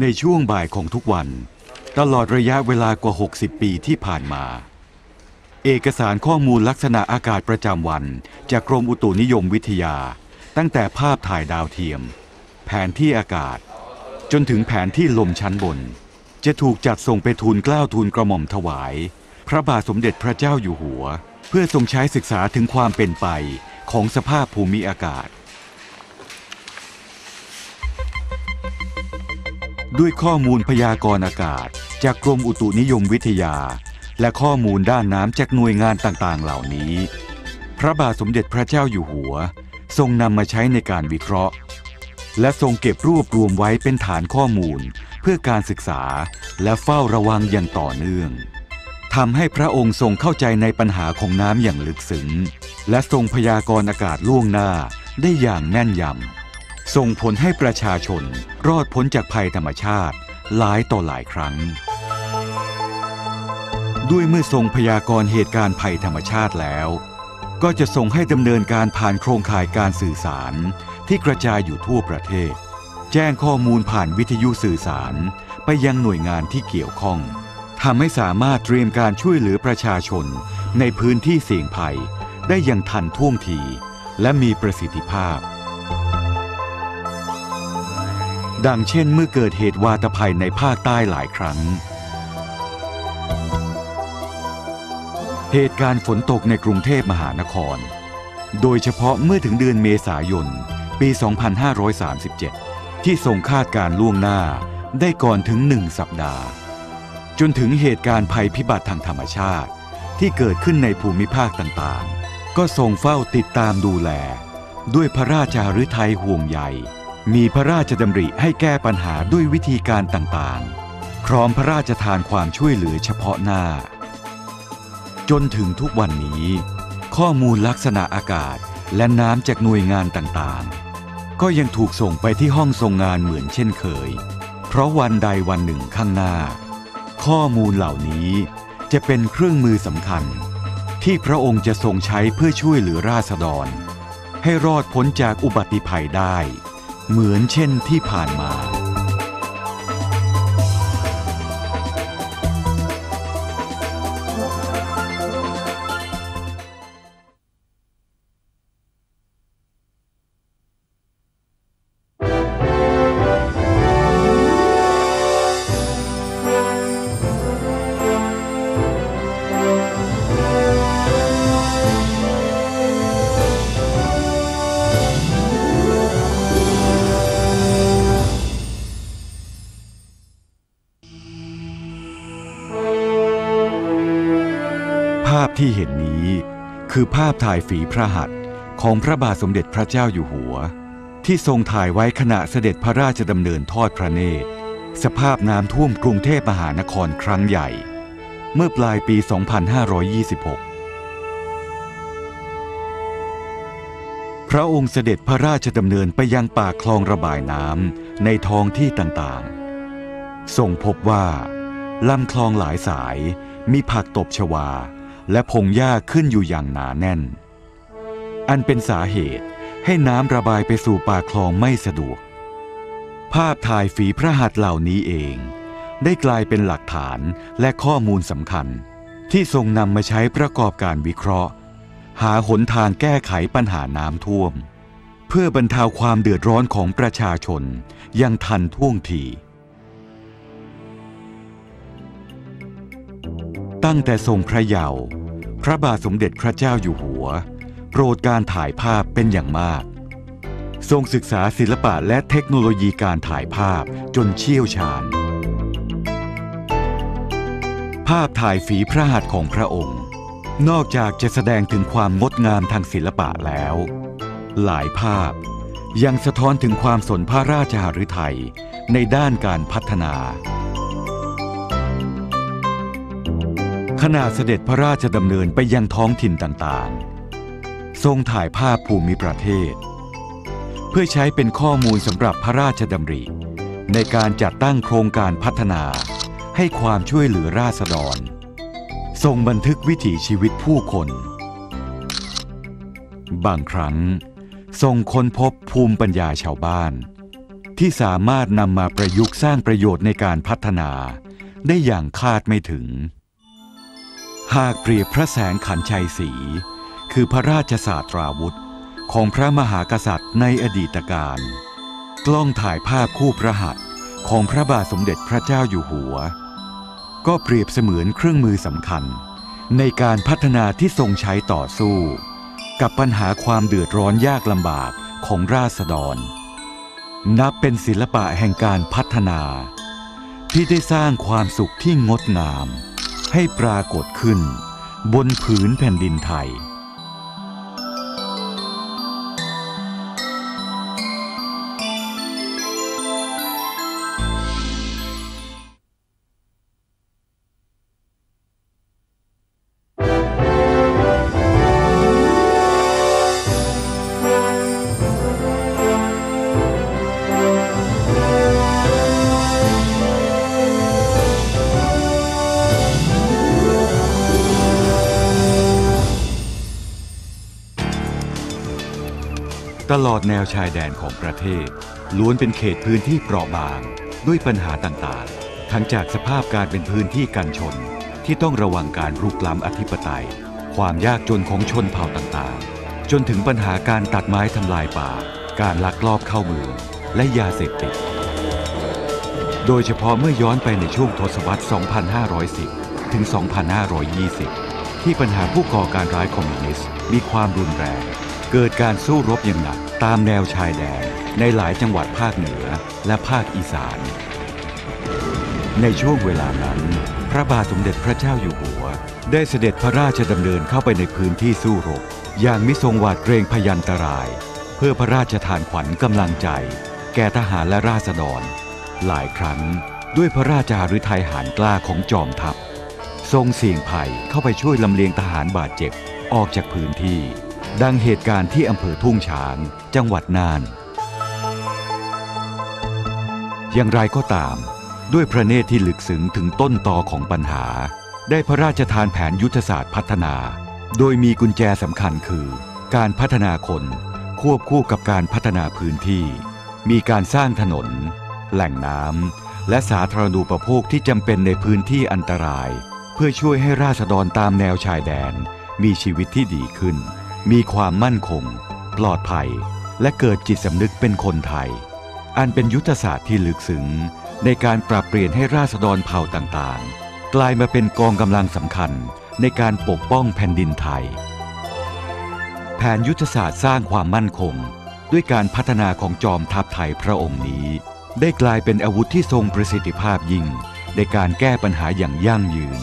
ในช่วงบ่ายของทุกวัน ตลอดระยะเวลากว่า 60 ปีที่ผ่านมา เอกสารข้อมูลลักษณะอากาศประจำวัน จากกรมอุตุนิยมวิทยา ตั้งแต่ภาพถ่ายดาวเทียม แผนที่อากาศ จนถึงแผนที่ลมชั้นบน จะถูกจัดส่งไปทูลเกล้าทูลกระหม่อมถวาย พระบาทสมเด็จพระเจ้าอยู่หัว เพื่อทรงใช้ศึกษาถึงความเป็นไปของสภาพภูมิอากาศ ด้วยข้อมูลพยากรณ์อากาศ จากกรมอุตุนิยมวิทยา และข้อมูลด้านน้ำจากหน่วยงานต่างๆ เหล่านี้ พระบาทสมเด็จพระเจ้าอยู่หัว ทรงนำมาใช้ในการวิเคราะห์ และทรงเก็บรวบรวมไว้เป็นฐานข้อมูล เพื่อการศึกษาและเฝ้าระวังอย่างต่อเนื่องทำให้พระองค์ทรงเข้าใจในปัญหาของน้ำอย่างลึกซึ้งและทรงพยากรณ์อากาศล่วงหน้าได้อย่างแน่นยำ ส่งผลให้ประชาชนรอดพ้นจากภัยธรรมชาติหลายต่อหลายครั้ง ด้วยเมื่อทรงพยากรณ์เหตุการณ์ภัยธรรมชาติแล้ว ก็จะทรงให้ดำเนินการผ่านโครงข่ายการสื่อสารที่กระจายอยู่ทั่วประเทศ แจ้งข้อมูลผ่านวิทยุสื่อสารไปยังหน่วยงานที่เกี่ยวข้องทำให้สามารถเตรียมการช่วยเหลือประชาชนในพื้นที่เสี่ยงภัย ได้อย่างทันท่วงทีและมีประสิทธิภาพ ดังเช่นเมื่อเกิดเหตุวาตภัยในภาคใต้หลายครั้ง เหตุการณ์ฝนตกในกรุงเทพมหานคร โดยเฉพาะเมื่อถึงเดือนเมษายน ปี 2537 ที่ทรงคาดการล่วงหน้าได้ก่อนถึงหนึ่งสัปดาห์ จนถึงเหตุการณ์ภัยพิบัติทางธรรมชาติ ที่เกิดขึ้นในภูมิภาคต่างๆ ก็ทรงเฝ้าติดตามดูแล ด้วยพระราชาฤทัยห่วงใย มีพระราชดำริให้แก้ปัญหาด้วยวิธีการต่างๆ พร้อมพระราชทานความช่วยเหลือเฉพาะหน้า จนถึงทุกวันนี้ ข้อมูลลักษณะอากาศและน้ำจากหน่วยงานต่างๆ ก็ยังถูกส่งไปที่ห้องทรงงานเหมือนเช่นเคย เพราะวันใดวันหนึ่งข้างหน้า ข้อมูลเหล่านี้จะเป็นเครื่องมือสำคัญ ที่พระองค์จะทรงใช้เพื่อช่วยเหลือราษฎร ให้รอดพ้นจากอุบัติภัยได้ เหมือนเช่นที่ผ่านมา ที่เห็นนี้คือภาพถ่ายฝีพระหัตถ์ของพระบาทสมเด็จพระเจ้าอยู่หัว ที่ทรงถ่ายไว้ขณะเสด็จพระราชดำเนินทอดพระเนตร สภาพน้ำท่วมกรุงเทพมหานครครั้งใหญ่ เมื่อปลายปี 2526พระองค์เสด็จพระราชดำเนินไปยังปากคลองระบายน้ำในท้องที่ต่างๆทรงพบว่าลำคลองหลายสายมีผักตบชวา และพงหญ้าขึ้นอยู่อย่างหนาแน่น อันเป็นสาเหตุให้น้ำระบายไปสู่ปากคลองไม่สะดวก ภาพถ่ายฝีพระหัตถ์เหล่านี้เอง ได้กลายเป็นหลักฐานและข้อมูลสำคัญ ที่ทรงนำมาใช้ประกอบการวิเคราะห์ หาหนทางแก้ไขปัญหาน้ำท่วม เพื่อบรรเทาความเดือดร้อนของประชาชนยังทันท่วงทีตั้งแต่ทรงพระเยาว์ ระบาทสมเด็จพระเจ้าอยู่หัว โปรดการถ่ายภาพเป็นอย่างมาก ทรงศึกษาศิลปะและเทคโนโลยีการถ่ายภาพจนเชี่ยวชาญ ภาพถ่ายฝีพระหัตถ์ของพระองค์ นอกจากจะแสดงถึงความงดงามทางศิลปะแล้ว หลายภาพยังสะท้อนถึงความสนพระราชหฤทัยในด้านการพัฒนา ขณะเสด็จพระราชดำเนินไปยังท้องถิ่นต่างๆ ทรงถ่ายภาพภูมิประเทศ เพื่อใช้เป็นข้อมูลสำหรับพระราชดำริ ในการจัดตั้งโครงการพัฒนาให้ความช่วยเหลือราษฎร ทรงบันทึกวิถีชีวิตผู้คน บางครั้ง ทรงค้นพบภูมิปัญญาชาวบ้าน ที่สามารถนำมาประยุกต์สร้างประโยชน์ในการพัฒนาได้อย่างคาดไม่ถึง หากเปรียบพระแสงขันชัยศรีคือพระราชศาสตราวุธ ของพระมหากษัตริย์ในอดีตการ กล้องถ่ายภาพคู่พระหัตถ์ของพระบาทสมเด็จพระเจ้าอยู่หัว ก็เปรียบเสมือนเครื่องมือสำคัญ ในการพัฒนาที่ทรงใช้ต่อสู้ กับปัญหาความเดือดร้อนยากลำบากของราษฎร นับเป็นศิลปะแห่งการพัฒนา ที่ได้สร้างความสุขที่งดงาม ให้ปรากฏขึ้น บนผืนแผ่นดินไทย ตลอดแนวชายแดนของประเทศ ล้วนเป็นเขตพื้นที่เปราะบาง ด้วยปัญหาต่างๆ ทั้งจากสภาพการเป็นพื้นที่กันชน ที่ต้องระวังการรุกล้ำอธิปไตย ความยากจนของชนเผ่าต่างๆ จนถึงปัญหาการตัดไม้ทำลายป่า การลักลอบเข้าเมือง และยาเสพติด โดยเฉพาะเมื่อย้อนไปในช่วงทศวรรษ 2510 ถึง 2520 ที่ปัญหาผู้ก่อการร้ายคอมมิวนิสต์มีความรุนแรง เกิดการสู้รบอย่างหนักตามแนวชายแดนในหลายจังหวัดภาคเหนือและภาคอีสาน ในช่วงเวลานั้น พระบาทสมเด็จพระเจ้าอยู่หัว ได้เสด็จพระราชดำเนินเข้าไปในพื้นที่สู้รบ อย่างมิทรงหวาดเกรงพยันตราย เพื่อพระราชทานขวัญกำลังใจ แก่ทหารและราษฎร หลายครั้งด้วยพระราชาฤทัยหารกล้าของจอมทัพ ทรงเสี่ยงภัยเข้าไปช่วยลำเลียงทหารบาดเจ็บออกจากพื้นที่ ดังเหตุการณ์ที่อำเภอทุ่งชาง จังหวัดน่าน อย่างไรก็ตาม ด้วยพระเนตรที่ลึกซึ้งถึงต้นตอของปัญหา ได้พระราชทานแผนยุทธศาสตร์พัฒนา โดยมีกุญแจสำคัญคือ การพัฒนาคน ควบคู่กับการพัฒนาพื้นที่ มีการสร้างถนน แหล่งน้ำและสาธารณูปโภคที่จำเป็นในพื้นที่อันตราย เพื่อช่วยให้ราษฎรตามแนวชายแดน มีชีวิตที่ดีขึ้น มีความมั่นคง ปลอดภัย และเกิดจิตสำนึกเป็นคนไทย อันเป็นยุทธศาสตร์ที่ลึกซึ้งในการปรับเปลี่ยนให้ราษฎรเผ่าต่างๆ กลายมาเป็นกองกำลังสำคัญในการปกป้องแผ่นดินไทย แผนยุทธศาสตร์สร้างความมั่นคง ด้วยการพัฒนาของจอมทัพไทยพระองค์นี้ ได้กลายเป็นอาวุธที่ทรงประสิทธิภาพยิ่งในการแก้ปัญหาอย่างยั่งยืน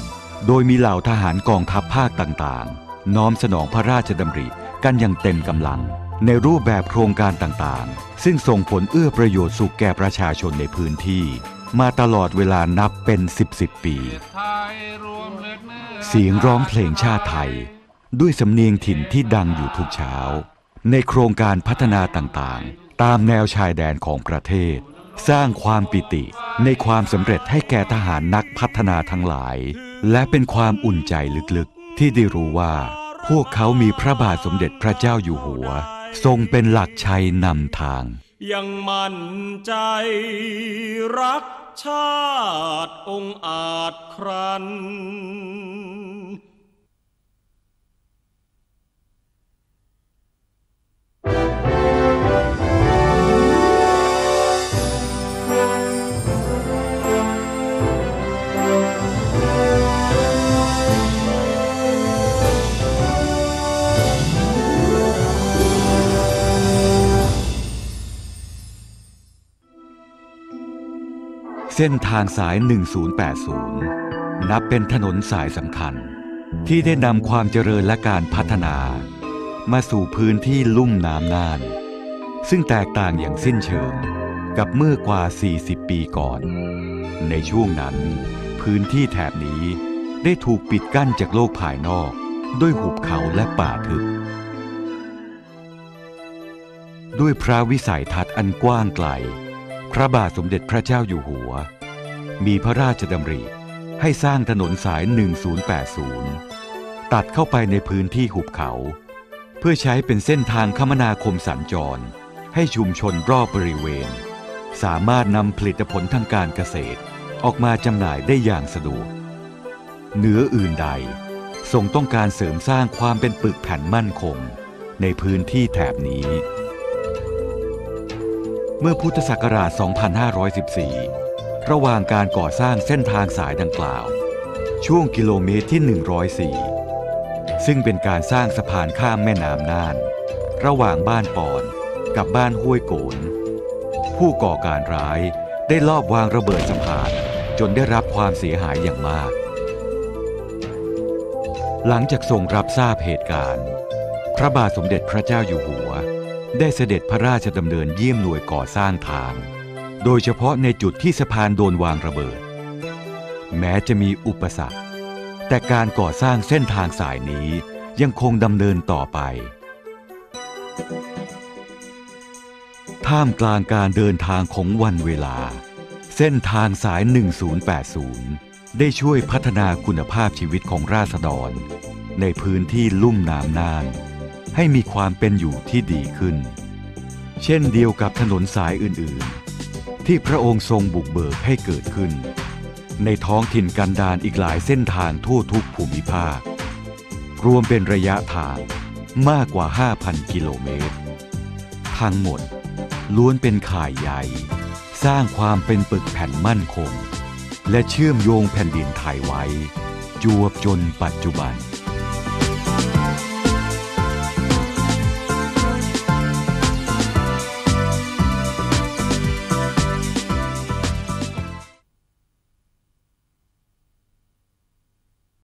โดยมีเหล่าทหารกองทัพภาคต่างๆ น้อมสนองพระราชดำริกันอย่างเต็มกำลัง ในรูปแบบโครงการต่างๆ ซึ่งส่งผลเอื้อประโยชน์สุขแก่ประชาชนในพื้นที่ มาตลอดเวลานับเป็นสิบสิบปี เสียงร้องเพลงชาติไทย ด้วยสำเนียงถิ่นที่ดังอยู่ทุกเช้า ในโครงการพัฒนาต่างๆ ตามแนวชายแดนของประเทศ สร้างความปิติในความสำเร็จให้แก่ทหารนักพัฒนาทั้งหลาย และเป็นความอุ่นใจลึกๆ ที่ได้รู้ว่า พวกเขามีพระบาทสมเด็จพระเจ้าอยู่หัว ทรงเป็นหลักชัยนำทาง ยังมั่นใจรักชาติองค์อาจครัน เส้นทางสาย 1080 นับเป็นถนนสายสำคัญ ที่ได้นำความเจริญและการพัฒนา มาสู่พื้นที่ลุ่มน้ำน่าน ซึ่งแตกต่างอย่างสิ้นเชิงกับเมื่อกว่า 40 ปีก่อน ในช่วงนั้น พื้นที่แถบนี้ได้ถูกปิดกั้นจากโลกภายนอก ด้วยหุบเขาและป่าทึบ ด้วยพระวิสัยทัศน์อันกว้างไกล ระบาทสมเด็จพระเจ้าอยู่หัว มีพระราชดำริให้สร้างถนนสาย 1080 ตัดเข้าไปในพื้นที่หุบเขา เพื่อใช้เป็นเส้นทางคมนาคมสัญจร ให้ชุมชนรอบบริเวณ สามารถนำผลิตผลทางการเกษตรออกมาจำหน่ายได้อย่างสะดวก เหนืออื่นใดทรงต้องการเสริมสร้างความเป็นปึกแผ่นมั่นคง ในพื้นที่แถบนี้ เมื่อพุทธศักราช 2514 ระหว่างการก่อสร้างเส้นทางสายดังกล่าว ช่วงกิโลเมตรที่ 104 ซึ่งเป็นการสร้างสะพานข้ามแม่น้ำน่าน ระหว่างบ้านปอนกับบ้านห้วยโกน ผู้ก่อการร้ายได้ลอบวางระเบิดสะพานจนได้รับความเสียหายอย่างมาก หลังจากทรงรับทราบเหตุการณ์ พระบาทสมเด็จพระเจ้าอยู่หัว ได้เสด็จพระราชดำเนินเยี่ยมหน่วยก่อสร้างทาง โดยเฉพาะในจุดที่สะพานโดนวางระเบิด แม้จะมีอุปสรรค แต่การก่อสร้างเส้นทางสายนี้ยังคงดำเนินต่อไป ท่ามกลางการเดินทางของวันเวลา เส้นทางสาย 1080 ได้ช่วยพัฒนาคุณภาพชีวิตของราษฎร ในพื้นที่ลุ่มน้ำน่าน ให้มีความเป็นอยู่ที่ดีขึ้น เช่นเดียวกับถนนสายอื่นๆ ที่พระองค์ทรงบุกเบิกให้เกิดขึ้น ในท้องถิ่นกันดารอีกหลายเส้นทางทั่วทุกภูมิภาค รวมเป็นระยะทางมากกว่า 5,000 กิโลเมตร ทั้งหมดล้วนเป็นข่ายใหญ่ สร้างความเป็นปึกแผ่นมั่นคง และเชื่อมโยงแผ่นดินไทยไว้ จวบจนปัจจุบัน